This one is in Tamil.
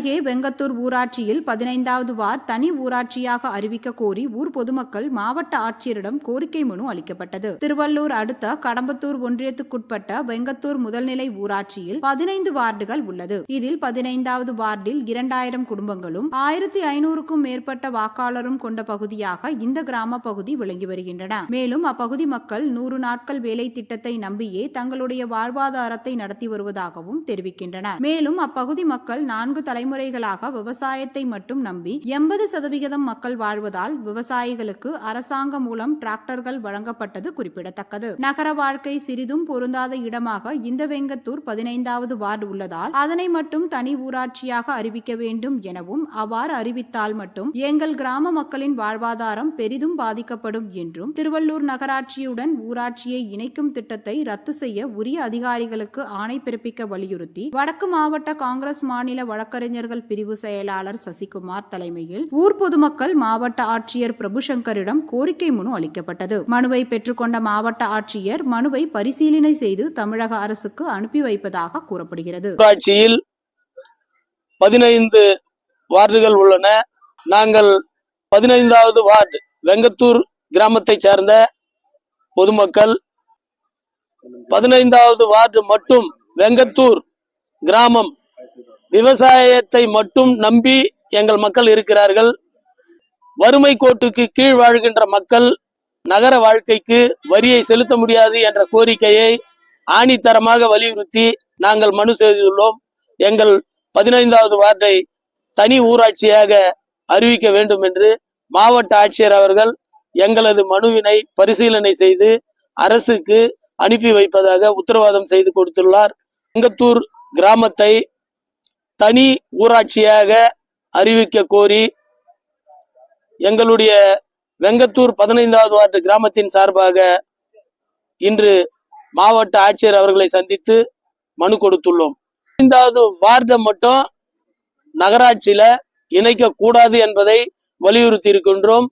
வெங்கத்தூர் ஊராட்சியில் பதினைந்தாவது வார்டு தனி ஊராட்சியாக அறிவிக்க கோரி ஊர் பொதுமக்கள் மாவட்ட ஆட்சியரிடம் கோரிக்கை மனு அளிக்கப்பட்டது. திருவள்ளூர் அடுத்த கடம்பத்தூர் ஒன்றியத்துக்குட்பட்ட வெங்கத்தூர் முதல்நிலை ஊராட்சியில் பதினைந்து வார்டுகள் உள்ளது. இதில் பதினைந்தாவது வார்டில் இரண்டாயிரம் குடும்பங்களும் ஆயிரத்தி ஐநூறுக்கும் மேற்பட்ட வாக்காளரும் கொண்ட பகுதியாக இந்த கிராம பகுதி விளங்கி வருகின்றன. மேலும் அப்பகுதி மக்கள் நூறு நாட்கள் வேலை திட்டத்தை நம்பியே தங்களுடைய வாழ்வாதாரத்தை நடத்தி வருவதாகவும் தெரிவிக்கின்றனர் மேலும் அப்பகுதி மக்கள் நான்கு தலை தலைமுறைகளாக விவசாயத்தை மட்டும் நம்பி எண்பது சதவிகிதம் மக்கள் வாழ்வதால் விவசாயிகளுக்கு அரசாங்கம் மூலம் டிராக்டர்கள் வழங்கப்பட்டது குறிப்பிடத்தக்கது. நகர வாழ்க்கை சிறிதும் பொருந்தாத இடமாக இந்த வெங்கத்தூர் பதினைந்தாவது வார்டு உள்ளதால் அதனை மட்டும் தனி ஊராட்சியாக அறிவிக்க வேண்டும் எனவும் அவ்வாறு அறிவித்தால் மட்டும் எங்கள் கிராம மக்களின் வாழ்வாதாரம் பெரிதும் பாதிக்கப்படும் என்றும் திருவள்ளூர் நகராட்சியுடன் ஊராட்சியை இணைக்கும் திட்டத்தை ரத்து செய்ய உரிய அதிகாரிகளுக்கு ஆணை பிறப்பிக்க வலியுறுத்தி வடக்கு மாவட்ட காங்கிரஸ் மாநில இளைஞர்கள் பிரிவு செயலாளர் சசிகுமார் தலைமையில் ஊர் பொதுமக்கள் மாவட்ட ஆட்சியர் பிரபுசங்கரிடம் கோரிக்கை மனு அளிக்கப்பட்டது. மனுவை பெற்றுக்கொண்ட மாவட்ட ஆட்சியர் மனுவை பரிசீலனை செய்து தமிழக அரசுக்கு அனுப்பி வைப்பதாக கூறப்படுகிறது. ஊராட்சியில் பதினைந்து வார்டுகள் உள்ளன. நாங்கள் பதினைந்தாவது வார்டு வெங்கத்தூர் கிராமத்தை சேர்ந்த பொதுமக்கள். பதினைந்தாவது வார்டு மட்டும் வெங்கத்தூர் கிராமம் விவசாயத்தை மட்டும் நம்பி எங்கள் மக்கள் இருக்கிறார்கள். வறுமை கோட்டுக்கு கீழ் வாழ்கின்ற மக்கள் நகர வாழ்க்கைக்கு வரியை செலுத்த முடியாது என்ற கோரிக்கையை ஆணித்தரமாக வலியுறுத்தி நாங்கள் மனு செய்துள்ளோம். எங்கள் பதினைந்தாவது வார்டை தனி ஊராட்சியாக அறிவிக்க வேண்டும் என்று மாவட்ட ஆட்சியர் அவர்கள் எங்களது மனுவினை பரிசீலனை செய்து அரசுக்கு அனுப்பி வைப்பதாக உத்தரவாதம் செய்து கொடுத்துள்ளார். வெங்கத்தூர் கிராமத்தை தனி ஊராட்சியாக அறிவிக்க கோரி எங்களுடைய வெங்கத்தூர் பதினைந்தாவது வார்டு கிராமத்தின் சார்பாக இன்று மாவட்ட ஆட்சியர் அவர்களை சந்தித்து மனு கொடுத்துள்ளோம். பதினைந்தாவது வார்டை மட்டும் நகராட்சியில இணைக்க கூடாது என்பதை வலியுறுத்தி இருக்கின்றோம்